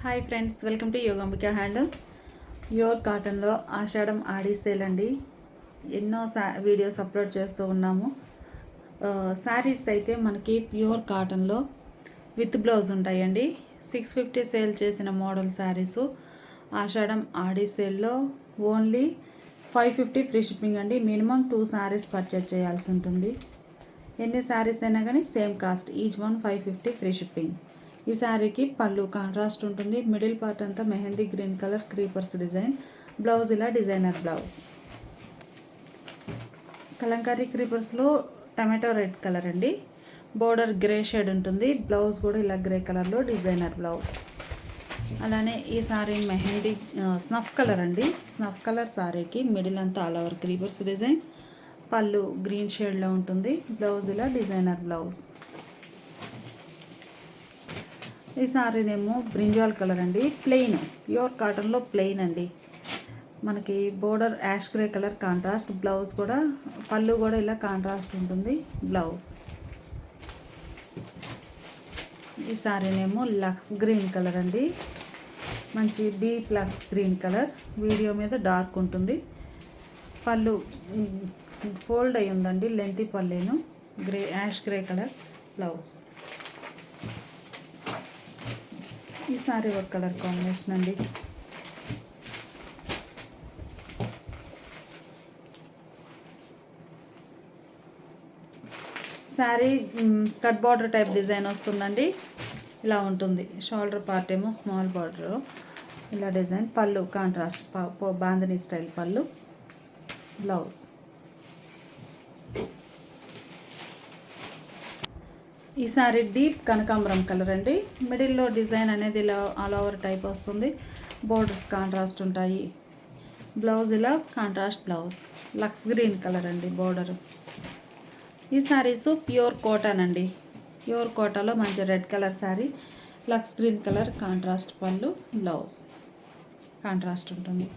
Hi friends welcome to Yogambika handlooms your కాటన్లో ఆషాఢం ఆడి sale అండి. ఎన్నో సా వీడియోస్ అప్లోడ్ చేస్తూ ఉన్నాము. శారీస్ అయితే మనకి ప్యూర్ కాటన్లో విత్ బ్లౌజ్ ఉంటాయండి. సిక్స్ ఫిఫ్టీ సేల్ చేసిన మోడల్ శారీసు. ఆషాఢం ఆడి సేల్లో only five fifty free shipping అండి. మినిమం టూ శారీస్ పర్చేజ్ చేయాల్సి ఉంటుంది. ఎన్ని శారీస్ అయినా కానీ same cost each one five fifty free shipping. ఈ శారీకి పళ్ళు కాంట్రాస్ట్ ఉంటుంది. మిడిల్ పార్ట్ అంతా mehndi green colour creepers design. Blouse ఇలా డిజైనర్ బ్లౌజ్. కలంకారీ క్రీపర్స్లో టమాటో రెడ్ కలర్ అండి. బోర్డర్ గ్రే షేడ్ ఉంటుంది. బ్లౌజ్ కూడా ఇలా గ్రే కలర్లో డిజైనర్ బ్లౌజ్. అలానే ఈ సారీ మెహందీ స్నఫ్ కలర్ అండి. స్నఫ్ కలర్ సారీకి మిడిల్ అంతా ఆల్ ఓవర్ క్రీపర్స్ డిజైన్. పళ్ళు గ్రీన్ షేడ్లో ఉంటుంది. బ్లౌజ్ ఇలా డిజైనర్ బ్లౌజ్. ఈ సారీనేమో బ్రింజాల్ కలర్ అండి. ప్లెయిన్ ప్యూర్ కాటన్లో ప్లెయిన్ అండి. మనకి border ash grey colour contrast blouse కూడా పళ్ళు కూడా ఇలా కాంట్రాస్ట్ ఉంటుంది. బ్లౌజ్ ఈ సారీనేమో లక్స్ గ్రీన్ కలర్ అండి. మంచి deep lux green colour. Video మీద డార్క్ ఉంటుంది. పళ్ళు ఫోల్డ్ అయి ఉందండి. Lengthy పళ్ళేను. Grey ash grey colour. Blouse ఈ సారీ ఒక కలర్ కాంబినేషన్ అండి. Sari skirt border type design వస్తుందండి. ఇలా ఉంటుంది. షోల్డర్ పార్ట్ ఏమో స్మాల్ బార్డర్. ఇలా డిజైన్ పళ్ళు కాంట్రాస్ట్ బాంధనీ స్టైల్ పళ్ళు బ్లౌజ్. ఈ సారీ డీప్ కనకాంబరం కలర్ అండి. మిడిల్లో డిజైన్ అనేది ఇలా ఆల్ ఓవర్ టైప్ వస్తుంది. బోర్డర్స్ కాంట్రాస్ట్ ఉంటాయి. బ్లౌజ్ ఇలా contrast blouse. Lux green colour అండి బోర్డర్. ఈ శారీస్ ప్యూర్ కోటన్ అండి ప్యూర్ కోటాలో మంచి red colour sari lux green colour contrast పళ్ళు బ్లౌజ్ కాంట్రాస్ట్ ఉంటుంది.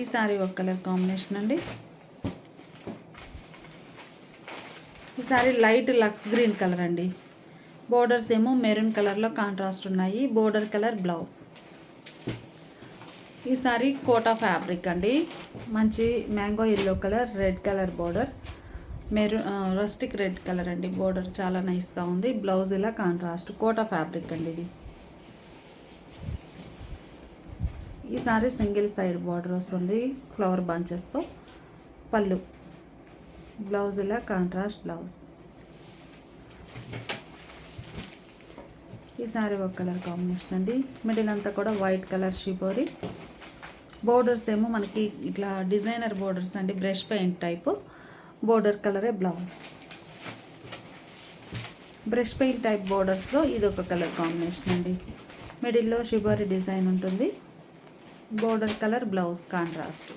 ఈ శారీ ఒక కలర్ కాంబినేషన్ అండి. ఈ sari light lux green colour అండి. బోర్డర్స్ ఏమో మెరూన్ కలర్లో కాంట్రాస్ట్ ఉన్నాయి. Border colour blouse. ఈ సారీ కోటా ఫ్యాబ్రిక్ అండి. మంచి mango yellow colour red colour border. Maroon rustic red colour అండి. బోర్డర్ చాలా నైస్గా ఉంది. బ్లౌజ్ ఇలా కాంట్రాస్ట్. కోటా ఫ్యాబ్రిక్ అండి ఇది. ఈ సారీ సింగిల్ సైడ్ బార్డర్ వస్తుంది. ఫ్లవర్ బంచెస్తో. పళ్ళు. బ్లౌజ్ ఇలా కాంట్రాస్ట్ బ్లౌజ్. ఈ సారీ ఒక కలర్ కాంబినేషన్ అండి. మిడిల్ అంతా కూడా వైట్ కలర్ షిపోరి. బోర్డర్స్ ఏమో మనకి ఇట్లా డిజైనర్ బోర్డర్స్ అండి బ్రష్ పెయింట్ టైపు. బోర్డర్ కలరే బ్లౌజ్. బ్రష్ పెయింట్ టైప్ బోర్డర్స్లో ఇది ఒక కలర్ కాంబినేషన్ అండి. మిడిల్లో షిబోరి డిజైన్ ఉంటుంది. Border colour blouse contrast.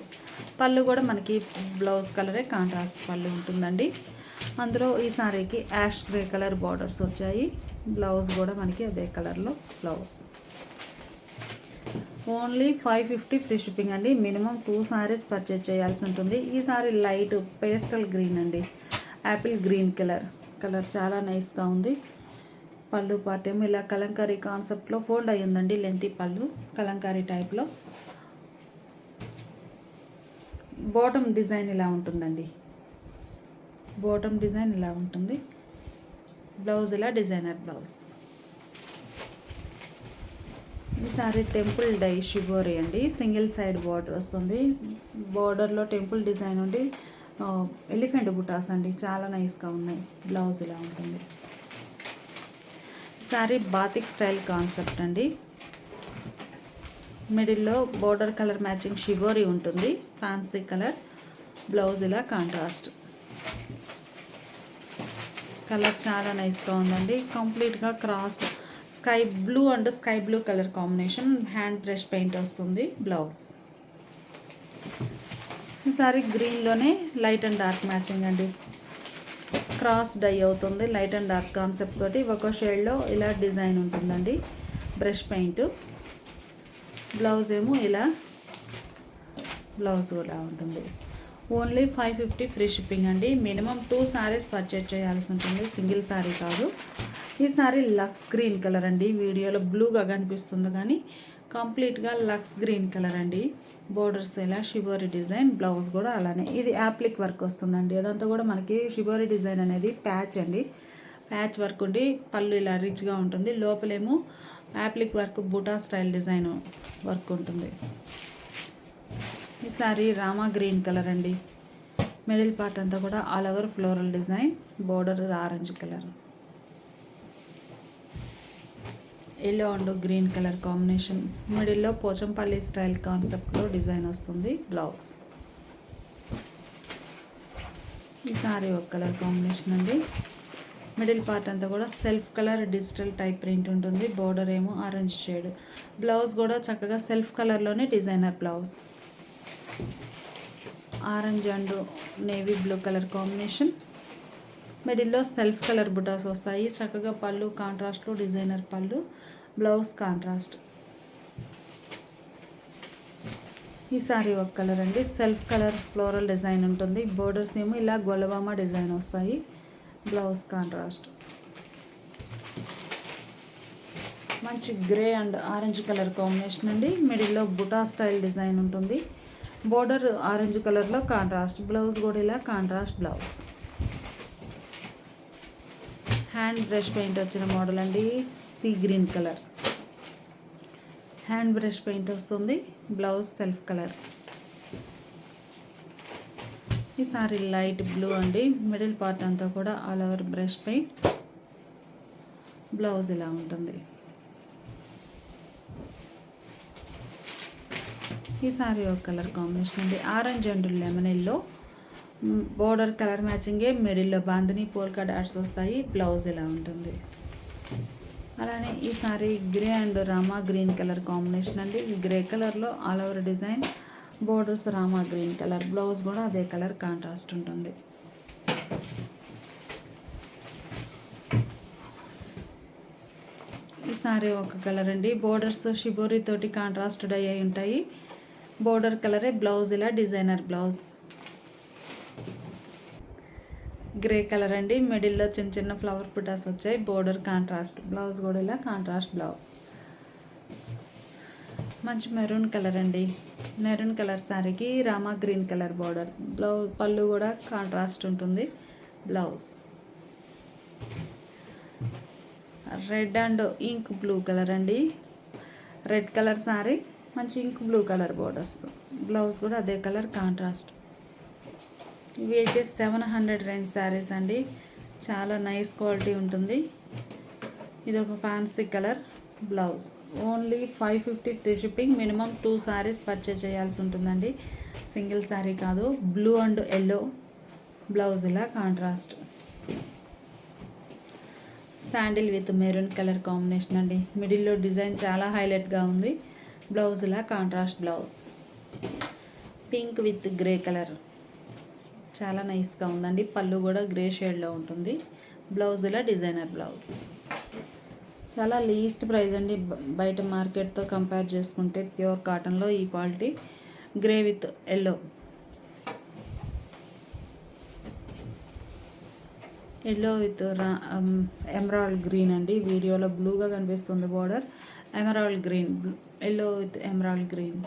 పళ్ళు కూడా మనకి బ్లౌజ్ కలరే కాంట్రాస్ట్ పళ్ళు ఉంటుందండి. అందులో ఈ సారీకి యాష్ గ్రే కలర్ బార్డర్స్ వచ్చాయి. బ్లౌజ్ కూడా మనకి అదే కలర్లో blouse. Only five fifty free shipping అండి. మినిమం టూ సారీస్ పర్చేజ్ చేయాల్సి ఉంటుంది. ఈ సారీ లైట్ పేస్టల్ గ్రీన్ అండి. Apple green colour. కలర్ చాలా నైస్గా ఉంది. పళ్ళు పార్ట్ ఏమో ఇలా కలంకారీ కాన్సెప్ట్లో ఫోల్డ్ అయ్యిందండి లెంతీ పళ్ళు. కలంకారీ టైప్లో బాటమ్ డిజైన్ ఇలా ఉంటుందండి. బాటమ్ డిజైన్ ఇలా ఉంటుంది. బ్లౌజ్ ఇలా డిజైనర్ బ్లౌజ్. ఈ సారీ టెంపుల్ డై షిబోరి అండి. సింగిల్ సైడ్ బార్డర్ వస్తుంది. బార్డర్లో టెంపుల్ డిజైన్ ఉండి ఎలిఫెంట్ బుటాస్ అండి. చాలా నైస్గా ఉన్నాయి. బ్లౌజ్ ఇలా ఉంటుంది. సారీ బాతిక్ స్టైల్ కాన్సెప్ట్ అండి. మిడిల్లో బోర్డర్ కలర్ మ్యాచింగ్ షిగోరి ఉంటుంది. ఫ్యాన్సీ కలర్ బ్లౌజ్ ఇలా కాంట్రాస్ట్. కలర్ చాలా నైస్గా ఉందండి. కంప్లీట్గా cross sky blue and sky blue colour combination hand brush paint వస్తుంది బ్లౌజ్. ఈసారి గ్రీన్లోనే లైట్ అండ్ డార్క్ మ్యాచింగ్ అండి. క్రాస్ డై అవుతుంది లైట్ అండ్ డార్క్ కాన్సెప్ట్ తోటి. ఒక షేడ్లో ఇలా డిజైన్ ఉంటుందండి. Brush paint. బ్లౌజ్ ఏమో ఇలా బ్లౌజ్ కూడా ఉంటుంది. Only five fifty free shipping అండి. మినిమం టూ శారీస్ పర్చేజ్ చేయాల్సి ఉంటుంది. సింగిల్ శారీ కాదు. ఈ సారీ లక్స్ గ్రీన్ కలర్ అండి. వీడియోలో బ్లూగా కనిపిస్తుంది కానీ కంప్లీట్గా లక్స్ గ్రీన్ కలర్ అండి. బోర్డర్స్ ఇలా షిబోరి డిజైన్ బ్లౌజ్ కూడా అలానే. ఇది యాప్లిక్ వర్క్ వస్తుందండి. అదంతా కూడా మనకి షిబోరి డిజైన్ అనేది ప్యాచ్ అండి. ప్యాచ్ వర్క్ ఉండి పళ్ళు ఇలా రిచ్గా ఉంటుంది. లోపలేమో applique work buta style design work ఉంటుంది. ఈ సారీ రామా గ్రీన్ కలర్ అండి. మిడిల్ పార్ట్ అంతా కూడా all over floral design border orange colour. Yellow and green colour combination. మిడిల్లో పోచంపల్లి స్టైల్ కాన్సెప్ట్లో డిజైన్ వస్తుంది బ్లౌజ్. ఈ సారీ ఒక కలర్ కాంబినేషన్ అండి. మిడిల్ పార్ట్ అంతా కూడా self colour digital type print ఉంటుంది. బార్డర్ ఏమో ఆరెంజ్ షేడ్ బ్లౌజ్ కూడా చక్కగా సెల్ఫ్ కలర్లోనే designer blouse orange and navy blue colour combination మిడిల్లో సెల్ఫ్ కలర్ బుటాస్ వస్తాయి. చక్కగా పళ్ళు కాంట్రాస్ట్లో డిజైనర్ పళ్ళు బ్లౌజ్ కాంట్రాస్ట్ ఈ సారీ ఒక కలర్ అండి. సెల్ఫ్ కలర్ ఫ్లోరల్ డిజైన్ ఉంటుంది. బోర్డర్స్ ఏమో ఇలా గొలవామా డిజైన్ వస్తాయి. బ్లౌజ్ కాంట్రాస్ట్ మంచి grey and orange colour combination అండి. మిడిల్లో బుటా స్టైల్ డిజైన్ ఉంటుంది. బోర్డర్ ఆరెంజ్ కలర్లో కాంట్రాస్ట్ బ్లౌజ్ కూడా ఇలా contrast blouse hand brush paint వచ్చిన మోడల్ అండి. Sea green colour hand brush paint వస్తుంది. బ్లౌజ్ సెల్ఫ్ కలర్ ఈ సారీ లైట్ బ్లూ అండి. మిడిల్ పార్ట్ అంతా కూడా all over brush paint. Blouse ఇలా ఉంటుంది. ఈ సారీ ఒక కలర్ కాంబినేషన్ అండి. Orange and lemon yellow. Border colour మ్యాచింగే మిడిల్లో బాందిని పోల్కా డాట్స్ వస్తాయి. బ్లౌజ్ ఇలా ఉంటుంది. అలానే ఈ sari grey and Rama green colour combination అండి. గ్రే కలర్లో all over design. Borders Rama green colour blouse కూడా అదే కలర్ కాంట్రాస్ట్ ఉంటుంది. ఈ సారీ ఒక కలర్ అండి. బోర్డర్స్ షిబోరి తోటి కాంట్రాస్టెడ్ అయ్యి ఉంటాయి. బోర్డర్ కలరే బ్లౌజ్ ఇలా డిజైనర్ బ్లౌజ్ గ్రే కలర్ అండి. మిడిల్లో చిన్న చిన్న ఫ్లవర్ పుటాస్ వచ్చాయి. బోర్డర్ కాంట్రాస్ట్ బ్లౌజ్ కూడా ఇలా కాంట్రాస్ట్ బ్లౌజ్ మంచి మెరూన్ కలర్ అండి. మెరూన్ కలర్ శారీకి Rama green colour border. Blouse పళ్ళు కూడా కాంట్రాస్ట్ ఉంటుంది. Blouse. Red and ink blue colour అండి. రెడ్ కలర్ శారీ మంచి ink blue colour borders. Blouse కూడా అదే కలర్ కాంట్రాస్ట్. ఇవి అయితే సెవెన్ హండ్రెడ్ రేంజ్ శారీస్ అండి. చాలా నైస్ క్వాలిటీ ఉంటుంది. ఇది ఒక fancy colour. Blouse. Only five fifty free shipping minimum two saris purchase చేయాల్సి ఉంటుందండి. సింగిల్ శారీ కాదు బ్లూ అండ్ ఎల్లో బ్లౌజ్ ఇలా contrast. Sandal with maroon colour combination అండి. మిడిల్లో డిజైన్ చాలా హైలైట్గా ఉంది. బ్లౌజ్ ఇలా contrast blouse. Pink with grey colour. చాలా నైస్గా ఉందండి. పళ్ళు కూడా గ్రే షేడ్లో ఉంటుంది. బ్లౌజ్ ఇలా డిజైనర్ బ్లౌజ్. చాలా లీస్ట్ ప్రైస్ అండి. బయట మార్కెట్తో కంపేర్ చేసుకుంటే ప్యూర్ కాటన్లో ఈ quality grey with yellow yellow with emerald green అండి. వీడియోలో బ్లూగా కనిపిస్తుంది border emerald green yellow with emerald green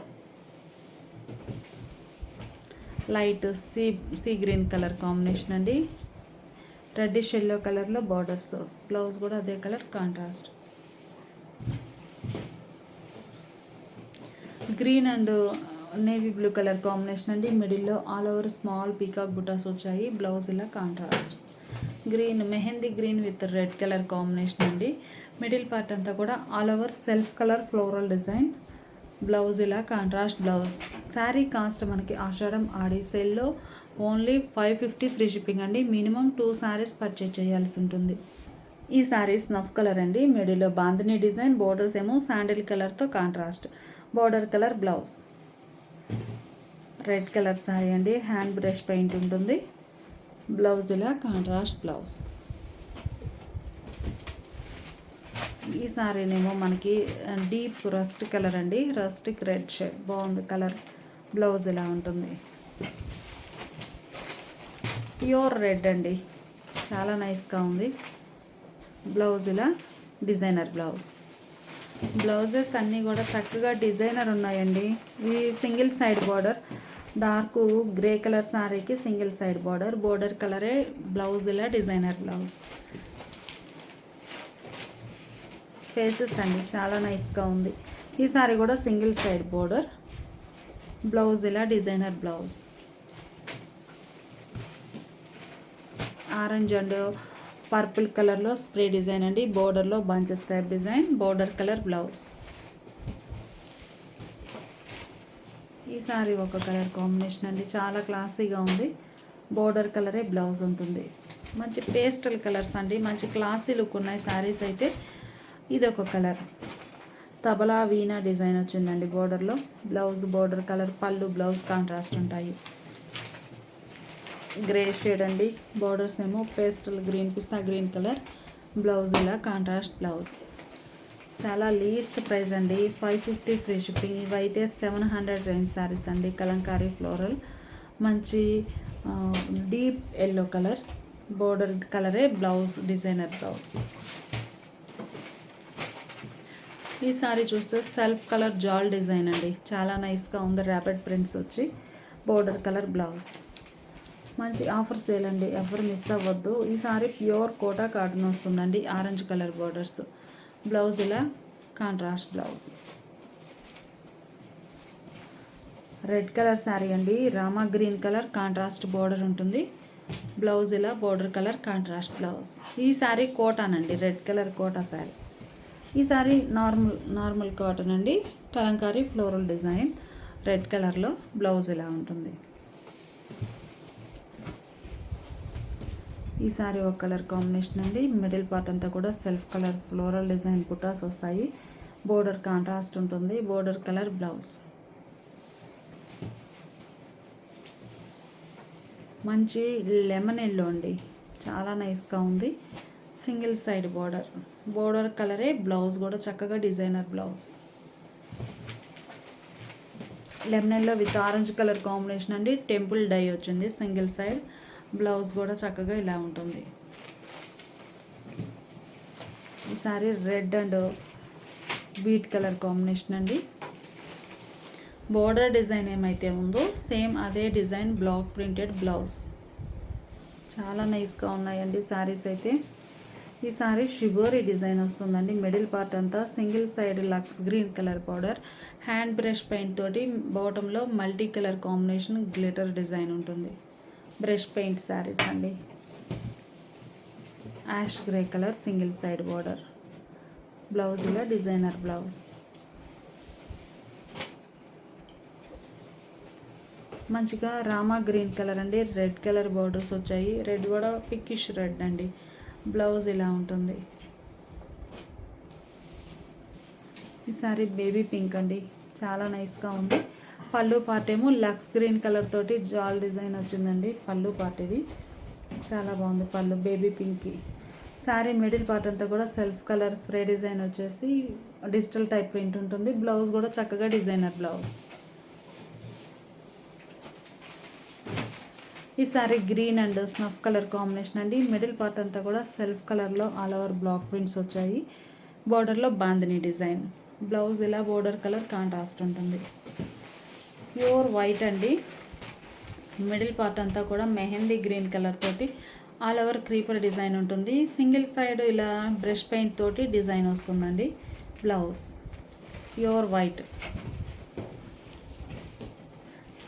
light sea sea green colour combination అండి. రెడ్డిష్ ఎల్లో కలర్లో బార్డర్స్ బ్లౌజ్ కూడా అదే colour contrast green and navy blue colour combination అండి. మిడిల్లో all over small peacock butas వచ్చాయి. బ్లౌజ్ ఇలా contrast. Green mehndi green with red colour combination అండి. Middle part అంతా కూడా all over self colour floral design. Blouse ఇలా contrast blouse. Sari cost మనకి ఆషాఢం ఆడి సెల్లో only five fifty free shipping అండి. Minimum two saris purchase చేయాల్సి ఉంటుంది. ఈ శారీస్ నఫ్ కలర్ అండి. మిడిల్లో బాందిని డిజైన్ బోర్డర్స్ ఏమో శాండిల్ కలర్తో contrast. Border colour blouse. Red colour sari అండి. హ్యాండ్ బ్రష్ పెయింట్ ఉంటుంది. బ్లౌజ్ ఇలా కాంట్రాస్ట్ బ్లౌజ్. ఈ సారీనేమో మనకి డీప్ రస్ట్ కలర్ అండి. రస్టిక్ రెడ్ షేడ్ బాగుంది కలర్. బ్లౌజ్ ఇలా ఉంటుంది. ప్యూర్ రెడ్ అండి. చాలా నైస్గా ఉంది. బ్లౌజ్ ఇలా డిజైనర్ బ్లౌజ్. బ్లౌజెస్ అన్నీ కూడా చక్కగా డిజైనర్ ఉన్నాయండి. ఇది single side border dark grey colour సారీకి సింగిల్ సైడ్ బార్డర్ బోర్డర్ కలరే బ్లౌజ్ ఇలా డిజైనర్ బ్లౌజ్. ఫేసెస్ అండి చాలా నైస్గా ఉంది. ఈ సారీ కూడా సింగిల్ సైడ్ బోర్డర్ బ్లౌజ్ ఇలా designer blouse. Orange and purple కలర్లో స్ప్రే డిజైన్ అండి. బోర్డర్లో bunches type design border colour blouse. ఈ సారీ ఒక కలర్ కాంబినేషన్ అండి. చాలా క్లాసీగా ఉంది. బోర్డర్ కలరే బ్లౌజ్ ఉంటుంది. మంచి పేస్టల్ కలర్స్ అండి. మంచి క్లాసీ లుక్ ఉన్నాయి శారీస్ అయితే. ఇది ఒక కలర్. తబలా వీణా డిజైన్ వచ్చిందండి బోర్డర్లో. బ్లౌజ్ బోర్డర్ కలర్ పళ్ళు బ్లౌజ్ కాంట్రాస్ట్ ఉంటాయి. గ్రే షేడ్ అండి. బార్డర్స్ ఏమో పేస్టల్ గ్రీన్ పిస్తా గ్రీన్ కలర్. బ్లౌజ్ ఇలా కాంట్రాస్ట్ బ్లౌజ్ చాలా లీస్ట్ ప్రైస్ అండి. ఫైవ్ ఫిఫ్టీ ఫ్రీ షిప్పింగ్ ఇవైతే సెవెన్ హండ్రెడ్ రేంజ్ శారీస్ అండి. కలంకారీ ఫ్లోరల్ మంచి డీప్ ఎల్లో కలర్. బోర్డర్ కలరే బ్లౌజ్ డిజైనర్ బ్లౌజ్ ఈ సారీ చూస్తే సెల్ఫ్ కలర్ జాల్ డిజైన్ అండి. చాలా నైస్గా ఉంది. ర్యాపిడ్ ప్రింట్స్ వచ్చి. బోర్డర్ కలర్ బ్లౌజ్ మంచి ఆఫర్ సేల్ అండి ఎవరు మిస్ అవ్వద్దు. ఈ సారీ ప్యూర్ కోటా కాటన్ వస్తుందండి. Orange colour borders. బ్లౌజ్ ఇలా contrast blouse. Red colour sari అండి. Rama green colour contrast border ఉంటుంది. బ్లౌజ్ ఇలా బార్డర్ కలర్ కాంట్రాస్ట్ బ్లౌజ్. ఈ sari కోటానండి. Red colour Kota sari. ఈ శారీ నార్మల్ నార్మల్ కాటన్ అండి. Kalamkari floral design. రెడ్ కలర్లో blouse ఇలా ఉంటుంది. ఈ సారీ ఒక కలర్ కాంబినేషన్ అండి. మిడిల్ పార్ట్ అంతా కూడా self colour floral design butas వస్తాయి. బోర్డర్ కాంట్రాస్ట్ ఉంటుంది. Border colour blouse. మంచి లెమన్ ఎల్లో అండి. చాలా నైస్గా ఉంది. Single side border. బోర్డర్ కలరే బ్లౌజ్ కూడా చక్కగా designer blouse. Lemon yellow with orange colour combination అండి. టెంపుల్ డై వచ్చింది సింగిల్ సైడ్. బ్లౌజ్ కూడా చక్కగా ఇలా ఉంటుంది. ఈ sari red and beet colour combination అండి. బోర్డర్ డిజైన్ ఏమైతే ఉందో సేమ్ అదే డిజైన్ బ్లాక్ ప్రింటెడ్ బ్లౌజ్. చాలా నైస్గా ఉన్నాయండి శారీస్ అయితే. ఈ సారీ షిబోరీ డిజైన్ వస్తుందండి. మిడిల్ పార్ట్ అంతా single side lux green colour powder hand brush paint తోటి బాటంలో multi colour combination glitter design ఉంటుంది. బ్రష్ పెయింట్ శారీస్ అండి. Ash grey colour single side border. Blouse ఇలా డిజైనర్ బ్లౌజ్. మంచిగా రామా గ్రీన్ కలర్ అండి. Red colour borders వచ్చాయి. Red కూడా pinkish red అండి. బ్లౌజ్ ఇలా ఉంటుంది. ఈ సారీ బేబీ పింక్ అండి. చాలా నైస్గా ఉంది. పళ్ళు పార్ట్ ఏమో లక్స్ గ్రీన్ కలర్ తోటి జాల్ డిజైన్ వచ్చిందండి. పళ్ళు పార్ట్ ఇది చాలా బాగుంది పళ్ళు. బేబీ పింక్కి శారీ మిడిల్ పార్ట్ అంతా కూడా సెల్ఫ్ కలర్ స్ప్రే డిజైన్ వచ్చేసి డిజిటల్ టైప్ ప్రింట్ ఉంటుంది. బ్లౌజ్ కూడా చక్కగా డిజైనర్ బ్లౌజ్. ఈ sari green and snuff colour combination అండి. మిడిల్ పార్ట్ అంతా కూడా సెల్ఫ్ కలర్లో ఆల్ ఓవర్ బ్లాక్ ప్రింట్స్ వచ్చాయి. బార్డర్లో బాందిని డిజైన్. బ్లౌజ్ ఇలా బోర్డర్ కలర్ కాంట్రాస్ట్ ఉంటుంది. ప్యూర్ వైట్ అండి. మిడిల్ పార్ట్ అంతా కూడా మెహందీ గ్రీన్ కలర్ తోటి ఆల్ ఓవర్ క్రీపర్ డిజైన్ ఉంటుంది. సింగిల్ సైడ్ ఇలా బ్రష్ పెయింట్ తోటి డిజైన్ వస్తుందండి. Blouse pure white.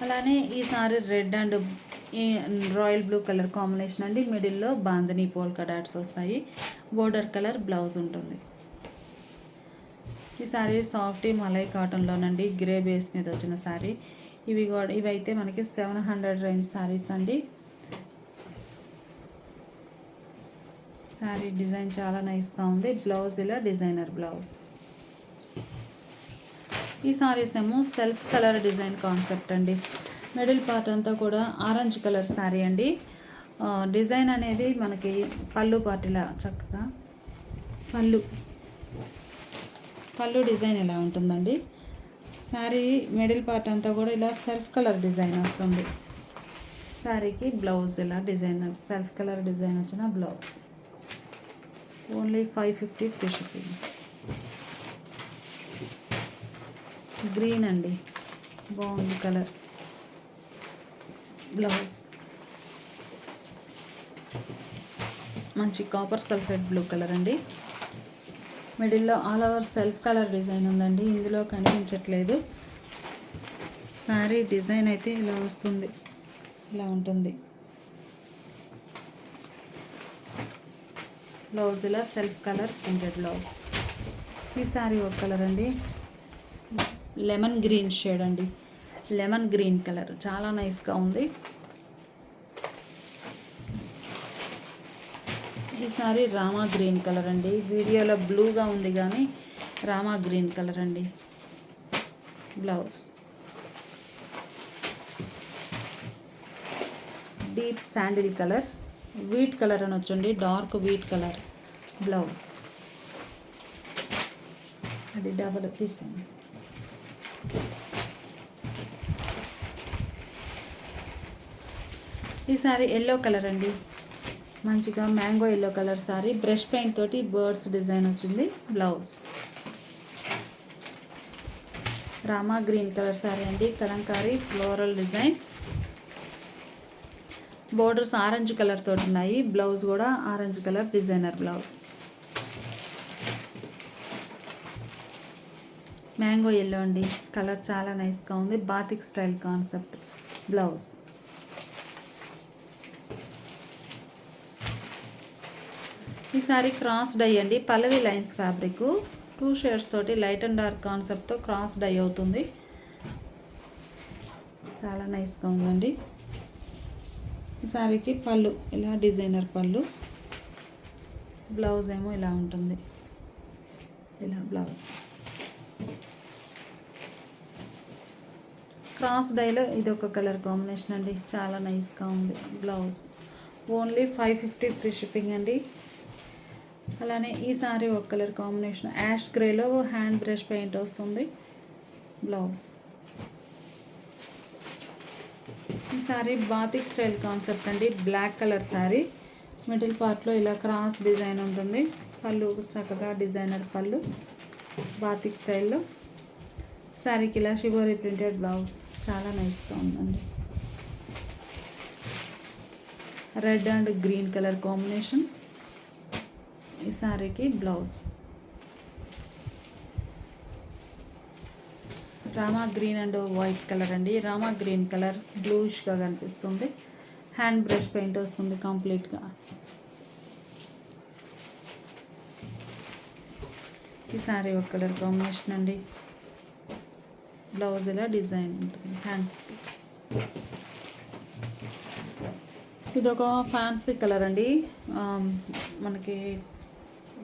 అలానే ఈ sari red and royal blue colour combination అండి. మిడిల్లో బాందని పోల్కా డాట్స్ వస్తాయి. బోర్డర్ కలర్ బ్లౌజ్ ఉంటుంది. ఈ సారీ సాఫ్ట్ మలై కాటన్లోనండి. గ్రే బేస్ మీద వచ్చిన సారీ. ఇవి కూడా ఇవైతే మనకి సెవెన్ హండ్రెడ్ రేంజ్ సారీస్ అండి. శారీ డిజైన్ చాలా నైస్గా ఉంది. బ్లౌజ్ ఇలా డిజైనర్ బ్లౌజ్ ఈ సారీస్ ఏమో సెల్ఫ్ కలర్ డిజైన్ కాన్సెప్ట్ అండి. మిడిల్ పార్ట్ అంతా కూడా ఆరెంజ్ కలర్ శారీ అండి. డిజైన్ అనేది మనకి పళ్ళు పార్టీలా చక్కగా పళ్ళు. పళ్ళు డిజైన్ ఇలా ఉంటుందండి? శారీ మిడిల్ పార్ట్ అంతా కూడా ఇలా సెల్ఫ్ కలర్ డిజైన్ వస్తుంది. శారీకి బ్లౌజ్ ఇలా డిజైన్ సెల్ఫ్ కలర్ డిజైన్ వచ్చిన blouse. Only five fifty free shipping. Green అండి. బాగుంది కలర్. బ్లౌజ్. మంచి కాపర్ సల్ఫేట్ బ్లూ కలర్ అండి. మిడిల్లో all over self colour design ఉందండి. ఇందులో కనిపించట్లేదు. శారీ డిజైన్ అయితే ఇలా వస్తుంది. ఇలా ఉంటుంది. బ్లౌజ్ ఇలా సెల్ఫ్ కలర్ ప్రింటెడ్ బ్లౌజ్. ఈ శారీ ఒక కలర్ అండి. లెమన్ గ్రీన్ షేడ్ అండి. Lemon green colour. చాలా నైస్గా ఉంది. ఈ సారీ రామా గ్రీన్ కలర్ అండి. వీడియోలో బ్లూగా ఉంది కానీ రామా గ్రీన్ కలర్ అండి. Blouse. Deep sandal colour. Wheat colour అని వచ్చండి. Dark wheat colour. బ్లౌజ్. అది డబల్ తీసాను ఈసారి ఎల్లో కలర్ అండి. మంచిగా mango yellow colour sari brush paint తోటి బర్డ్స్ డిజైన్ వచ్చింది blouse. Rama green colour sari అండి kalamkari floral design. Borders orange colour తోటి ఉన్నాయి బ్లౌజ్ కూడా orange colour designer blouse. Mango yellow అండి కలర్ చాలా నైస్గా ఉంది బాతిక్ స్టైల్ కాన్సెప్ట్ బ్లౌజ్. ఈసారి క్రాస్ డై అండి. Pallavi lines fabric. Two shades తోటి లైట్ అండ్ డార్క్ కాన్సెప్ట్తో క్రాస్ డై అవుతుంది. చాలా నైస్గా ఉందండి. ఈ శారీకి పళ్ళు ఇలా డిజైనర్ పళ్ళు. బ్లౌజ్ ఏమో ఇలా ఉంటుంది. ఇలా బ్లౌజ్. క్రాస్ డైలో ఇది ఒక కలర్ కాంబినేషన్ అండి. చాలా నైస్గా ఉంది blouse. Only five fifty free shipping అండి. అలానే ఈ సారీ ఒక కలర్ కాంబినేషన్. యాష్ గ్రేలో హ్యాండ్ బ్రష్ పెయింట్ వస్తుంది. బ్లౌజ్. ఈ సారీ బాతిక్ స్టైల్ కాన్సెప్ట్ అండి. బ్లాక్ కలర్ శారీ మిడిల్ పార్ట్లో ఇలా క్రాస్ డిజైన్ ఉంటుంది. పళ్ళు చక్కగా డిజైనర్ పళ్ళు. బాతిక్ స్టైల్లో. శారీకి ఇలా షిబోరీ ప్రింటెడ్ బ్లౌజ్. చాలా నైస్గా ఉందండి. Red and green colour combination. ఈ శారీకి blouse. Rama green and white colour అండి. రామా గ్రీన్ కలర్ బ్లూష్గా కనిపిస్తుంది. హ్యాండ్ బ్రష్ పెయింట్ వస్తుంది కంప్లీట్గా. ఈ శారీ ఒక కలర్ కాంబినేషన్ అండి. బ్లౌజ్ ఇలా డిజైన్ ఉంటుంది హ్యాండ్స్కి. ఇది ఒక ఫ్యాన్సీ కలర్ అండి. మనకి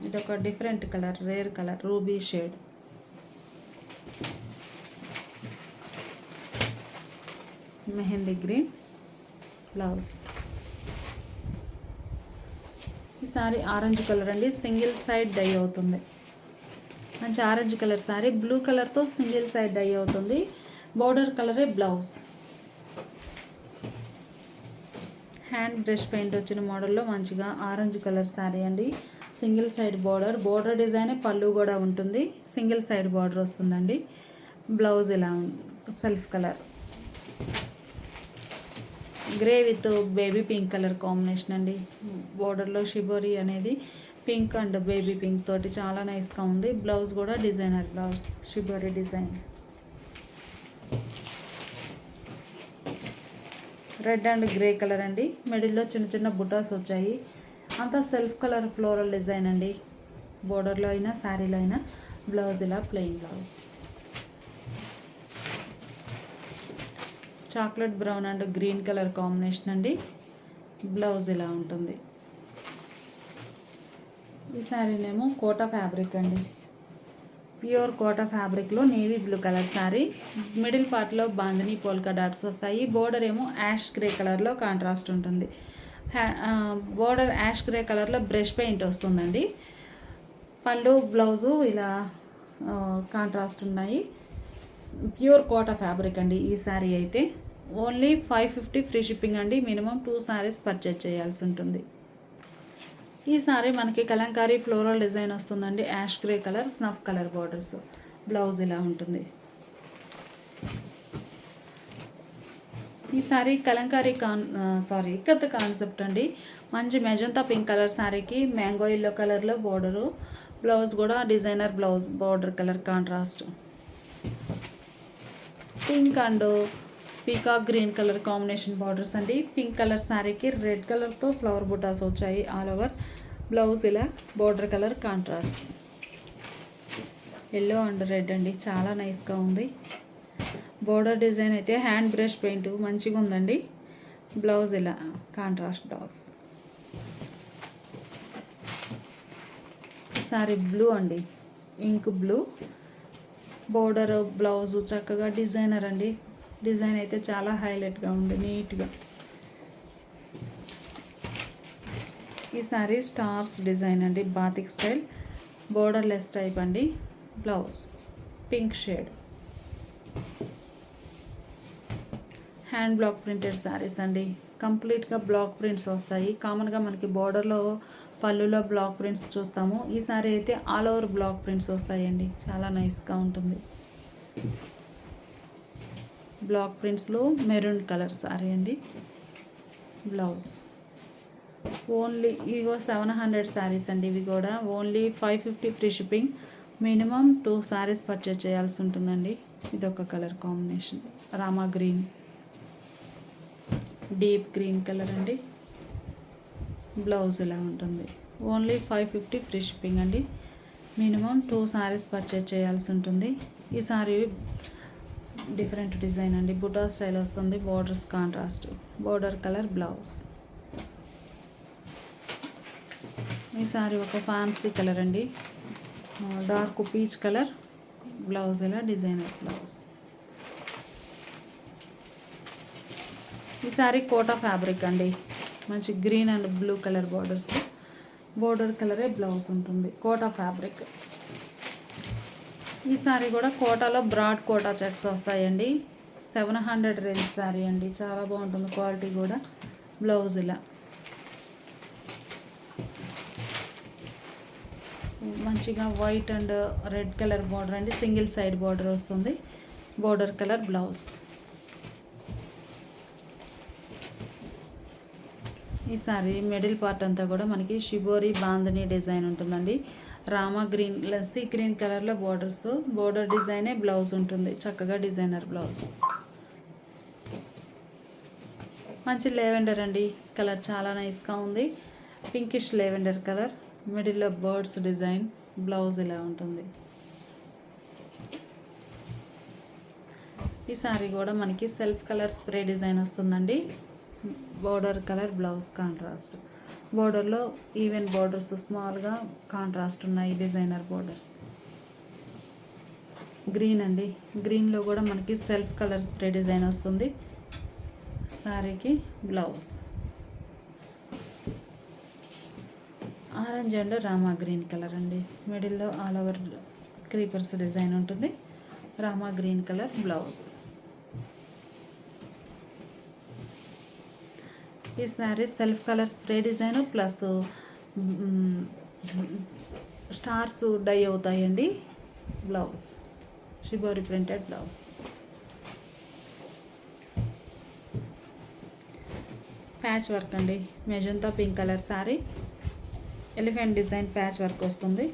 ఇది ఒక different colour rare colour ruby shade. Mehndi green blouse. ఈ సారీ ఆరెంజ్ కలర్ అండి సింగిల్ సైడ్ డై అవుతుంది. మంచి ఆరెంజ్ కలర్ సారీ బ్లూ కలర్తో సింగిల్ సైడ్ డై అవుతుంది. బోర్డర్ కలరే బ్లౌజ్. హ్యాండ్ బ్రష్ పెయింట్ వచ్చిన మోడల్లో మంచిగా ఆరెంజ్ కలర్ శారీ అండి. Single side border. Border design pallu కూడా ఉంటుంది. సింగిల్ సైడ్ బార్డర్ వస్తుందండి. బ్లౌజ్ ఇలా self colour. Grey with baby pink colour combination అండి. బోర్డర్లో షిబోరి అనేది పింక్ అండ్ బేబీ పింక్ తోటి చాలా నైస్గా ఉంది. బ్లౌజ్ కూడా designer blouse shibori design. Red and grey colour అండి. మిడిల్లో చిన్న చిన్న బుటాస్ వచ్చాయి. అంతా సెల్ఫ్ కలర్ ఫ్లోరల్ డిజైన్ అండి. బోర్డర్లో అయినా శారీలో అయినా బ్లౌజ్ ఇలా plain blouse chocolate brown and green colour combination అండి. బ్లౌజ్ ఇలా ఉంటుంది. ఈ శారీనేమో కోటా ఫ్యాబ్రిక్ అండి. ప్యూర్ కోటా ఫ్యాబ్రిక్లో navy blue colour sari middle పార్ట్లో బాందిని పోల్కా డాట్స్ వస్తాయి. బోర్డర్ ఏమో యాష్ గ్రే కలర్లో కాంట్రాస్ట్ ఉంటుంది. బోర్డర్ యాష్ గ్రే కలర్లో బ్రష్ పెయింట్ వస్తుందండి. పళ్ళు బ్లౌజు ఇలా కాంట్రాస్ట్ ఉన్నాయి. ప్యూర్ కోట ఫ్యాబ్రిక్ అండి ఈ శారీ అయితే. Only five fifty free shipping అండి. మినిమం టూ శారీస్ పర్చేజ్ చేయాల్సి ఉంటుంది. ఈ సారీ మనకి కలంకారీ ఫ్లోరల్ డిజైన్ వస్తుందండి. Ash grey colour snuff colour borders. Blouse ఇలా ఉంటుంది. ఈ సారీ కలంకారీ కాన్ సారీ ఇక్కత్ కాన్సెప్ట్ అండి. మంచి మెజంతా పింక్ కలర్ శారీకి మ్యాంగో ఎల్లో కలర్లో బార్డరు. బ్లౌజ్ కూడా designer blouse border colour contrast. Pink and peacock green colour combination borders అండి. పింక్ కలర్ శారీకి రెడ్ కలర్తో ఫ్లవర్ బుటాస్ వచ్చాయి ఆల్ ఓవర్. బ్లౌజ్ ఇలా border colour contrast. Yellow and red అండి. చాలా నైస్గా ఉంది. బోర్డర్ డిజైన్ అయితే హ్యాండ్ బ్రష్ పెయింట్ మంచిగా ఉందండి. బ్లౌజ్ ఇలా కాంట్రాస్ట్ బ్లౌజ్. సారీ బ్లూ అండి ఇంక్ బ్లూ. బోర్డర్ బ్లౌజ్ చక్కగా డిజైనర్ అండి. డిజైన్ అయితే చాలా హైలైట్గా ఉంది నీట్గా. ఈ సారీ స్టార్స్ డిజైన్ అండి బాతిక్ స్టైల్. బోర్డర్లెస్ టైప్ అండి blouse. Pink shade. Hand block printed saris అండి. కంప్లీట్గా బ్లాక్ ప్రింట్స్ వస్తాయి. కామన్గా మనకి బోర్డర్లో పళ్ళులో బ్లాక్ ప్రింట్స్ చూస్తాము. ఈ సారీ అయితే ఆల్ ఓవర్ బ్లాక్ ప్రింట్స్ వస్తాయండి. చాలా నైస్గా ఉంటుంది. బ్లాక్ ప్రింట్స్లో మెరూన్ కలర్ సారీ అండి. బ్లౌజ్ ఓన్లీ ఇగో సెవెన్ హండ్రెడ్ శారీస్ అండి ఇవి కూడా. Only five fifty free shipping minimum two saris purchase చేయాల్సి ఉంటుందండి. ఇది ఒక colour combination rama green deep green colour అండి. బ్లౌజ్ ఇలా ఉంటుంది. Only five fifty free shipping అండి. మినిమం టూ శారీస్ పర్చేజ్ చేయాల్సి ఉంటుంది. ఈ సారీ డిఫరెంట్ డిజైన్ అండి. బుటా స్టైల్ వస్తుంది. Borders contrast. Border colour blouse. ఈ సారీ ఒక ఫ్యాన్సీ కలర్ అండి. Dark peach colour. బ్లౌజ్ ఇలా డిజైనర్ బ్లౌజ్. ఈ సారీ కోటా ఫ్యాబ్రిక్ అండి. మంచి green and blue colour borders. Border కలరే బ్లౌజ్ ఉంటుంది. కోటా ఫ్యాబ్రిక్. ఈ సారీ కూడా కోటాలో బ్రాడ్ కోటా చెక్స్ వస్తాయండి. సెవెన్ హండ్రెడ్ రేంజ్ సారీ అండి. చాలా బాగుంటుంది క్వాలిటీ కూడా బ్లౌజ్ ఇలా మంచిగా white and red colour border అండి. సింగిల్ సైడ్ బార్డర్ వస్తుంది. బార్డర్ కలర్ బ్లౌజ్ ఈ సారీ మిడిల్ పార్ట్ అంతా కూడా మనకి షిబోరి బాందని డిజైన్ ఉంటుందండి. రామా గ్రీన్ లస్సీ గ్రీన్ కలర్లో బోర్డర్స్ బోర్డర్ డిజైనే బ్లౌజ్ ఉంటుంది. చక్కగా డిజైనర్ బ్లౌజ్. మంచి లెవెండర్ అండి. కలర్ చాలా నైస్గా ఉంది. Pinkish lavender colour. మిడిల్లో బర్డ్స్ డిజైన్. బ్లౌజ్ ఇలా ఉంటుంది. ఈ సారీ కూడా మనకి సెల్ఫ్ కలర్ స్ప్రే డిజైన్ వస్తుందండి. Border colour blouse contrast. బోర్డర్లో ఈవెన్ బోర్డర్స్ స్మాల్గా కాంట్రాస్ట్ ఉన్నాయి డిజైనర్ బోర్డర్స్. గ్రీన్ అండి. గ్రీన్లో కూడా మనకి సెల్ఫ్ కలర్ స్ప్రే డిజైన్ వస్తుంది. సారీకి blouse. Orange and rama green colour అండి. మిడిల్లో ఆల్ ఓవర్ క్రీపర్స్ డిజైన్ ఉంటుంది. Rama green colour blouse. ఈ sari self colour spray design plus stars dye అవుతాయండి. Blouse shibori printed blouse. Patch work అండి. Magenta pink colour sari. Elephant design patch work వస్తుంది.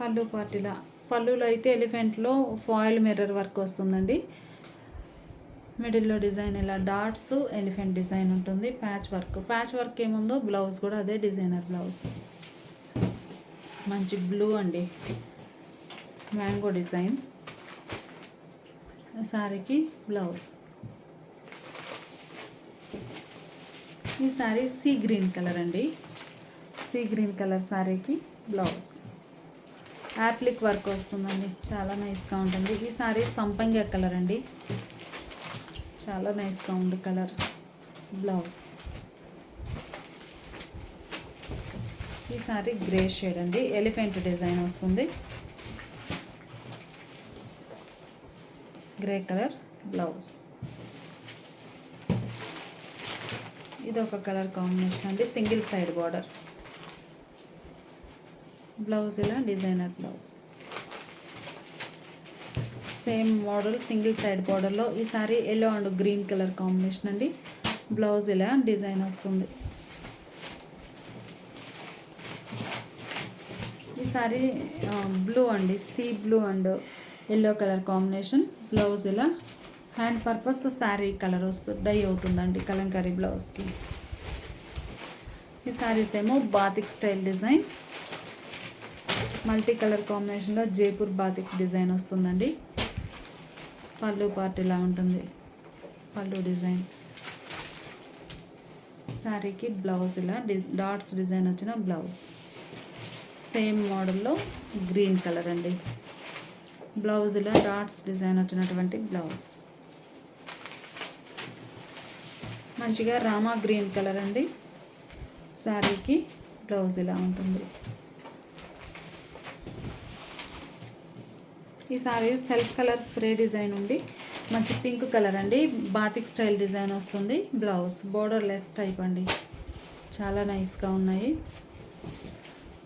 పళ్ళు పార్టీలా పళ్ళులో అయితే ఎలిఫెంట్లో ఫాయిల్ మిర్రర్ వర్క్ వస్తుందండి. మిడిల్లో డిజైన్ ఇలా డాట్స్ ఎలిఫెంట్ డిజైన్ ఉంటుంది ప్యాచ్ వర్క్. ప్యాచ్ వర్క్ ఏముందో బ్లౌజ్ కూడా అదే డిజైనర్ బ్లౌజ్. మంచి బ్లూ అండి. Mango design. శారీకి బ్లౌజ్. ఈ శారీ సీ గ్రీన్ కలర్ అండి. సీ గ్రీన్ కలర్ శారీకి బ్లౌజ్. యాప్లిక్ వర్క్ వస్తుందండి. చాలా నైస్గా ఉంటుంది. ఈ శారీ సంపంగి కలర్ అండి. చాలా నైస్గా ఉంది కలర్ బ్లౌజ్. ఈ సారీ గ్రే షేడ్ అండి ఎలిఫెంట్ డిజైన్ వస్తుంది. Grey colour blouse. ఇది ఒక కలర్ కాంబినేషన్ అండి సింగిల్ సైడ్ బార్డర్. బ్లౌజ్ ఇలా designer blouse. Same model single side బార్డర్లో ఈ sari yellow and green colour combination అండి. బ్లౌజ్ ఇలా డిజైన్ వస్తుంది. ఈ సారీ బ్లూ అండి. Sea blue and yellow colour combination blouse ఇలా హ్యాండ్ పర్పస్ శారీ కలర్ వస్తుంది డై అవుతుందండి కలంకారీ బ్లౌజ్కి ఈ శారీస్ ఏమో batik style design multi colour కాంబినేషన్లో జైపూర్ బాతిక్ డిజైన్ వస్తుందండి. పళ్ళు పార్ట్ ఇలా ఉంటుంది. పళ్ళు డిజైన్. శారీకి బ్లౌజ్ ఇలా డాట్స్ డిజైన్ వచ్చిన బ్లౌజ్. సేమ్ మోడల్లో గ్రీన్ కలర్ అండి. బ్లౌజ్ ఇలా డాట్స్ డిజైన్ వచ్చినటువంటి బ్లౌజ్. మంచిగా రామా గ్రీన్ కలర్ అండి. శారీకి బ్లౌజ్ ఇలా ఉంటుంది. ఈ sari self colour spray design ఉంది. మంచి పింక్ కలర్ అండి. బాతిక్ స్టైల్ డిజైన్ వస్తుంది. బ్లౌజ్ బోర్డర్ లెస్ టైప్ అండి. చాలా నైస్గా ఉన్నాయి.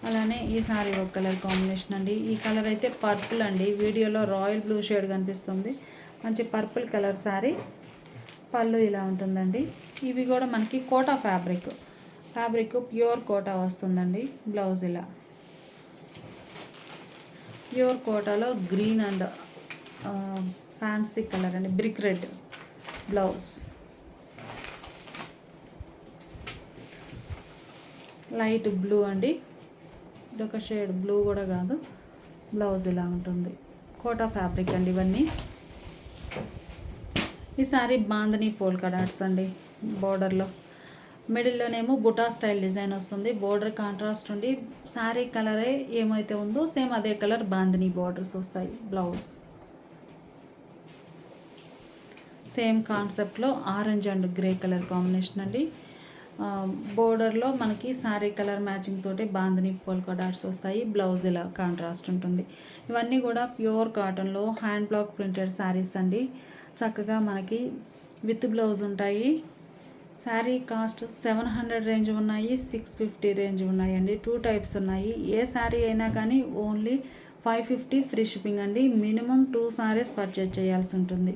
అలానే ఈ సారీ ఒక కలర్ కాంబినేషన్ అండి. ఈ కలర్ అయితే పర్పుల్ అండి. వీడియోలో రాయల్ బ్లూ షేడ్ కనిపిస్తుంది. మంచి పర్పుల్ కలర్ శారీ పళ్ళు ఇలా ఉంటుందండి. ఇవి కూడా మనకి Kota fabric. Fabric pure Kota వస్తుందండి. బ్లౌజ్ ఇలా. ప్యూర్ కోటాలో గ్రీన్ అండ్ ఫ్యాన్సీ కలర్ అండి. Brick red blouse. Light blue అండి. ఇదొక షేడ్ బ్లూ కూడా కాదు. బ్లౌజ్ ఇలా ఉంటుంది. కోటా ఫ్యాబ్రిక్ అండి ఇవన్నీ. ఈ సారీ బాందని పోల్కా డాట్స్ అండి బార్డర్లో. మిడిల్లోనేమో బుటా స్టైల్ డిజైన్ వస్తుంది. బోర్డర్ కాంట్రాస్ట్ ఉండి శారీ కలరే ఏమైతే ఉందో సేమ్ అదే కలర్ బాందిని బోర్డర్స్ వస్తాయి బ్లౌజ్. సేమ్ కాన్సెప్ట్లో orange and grey colour combination అండి. బోర్డర్లో మనకి శారీ కలర్ మ్యాచింగ్ తోటి బాందిని పోల్కా డాట్స్ వస్తాయి బ్లౌజ్ ఇలా కాంట్రాస్ట్ ఉంటుంది. ఇవన్నీ కూడా ప్యూర్ కాటన్లో హ్యాండ్ బ్లాక్ ప్రింటెడ్ శారీస్ అండి. చక్కగా మనకి విత్ బ్లౌజ్ ఉంటాయి. Sari cost seven hundred range ఉన్నాయి సిక్స్ ఫిఫ్టీ రేంజ్ ఉన్నాయండి. టూ టైప్స్ ఉన్నాయి. ఏ శారీ అయినా కానీ only five fifty free shipping అండి. మినిమం టూ శారీస్ పర్చేజ్ చేయాల్సి ఉంటుంది.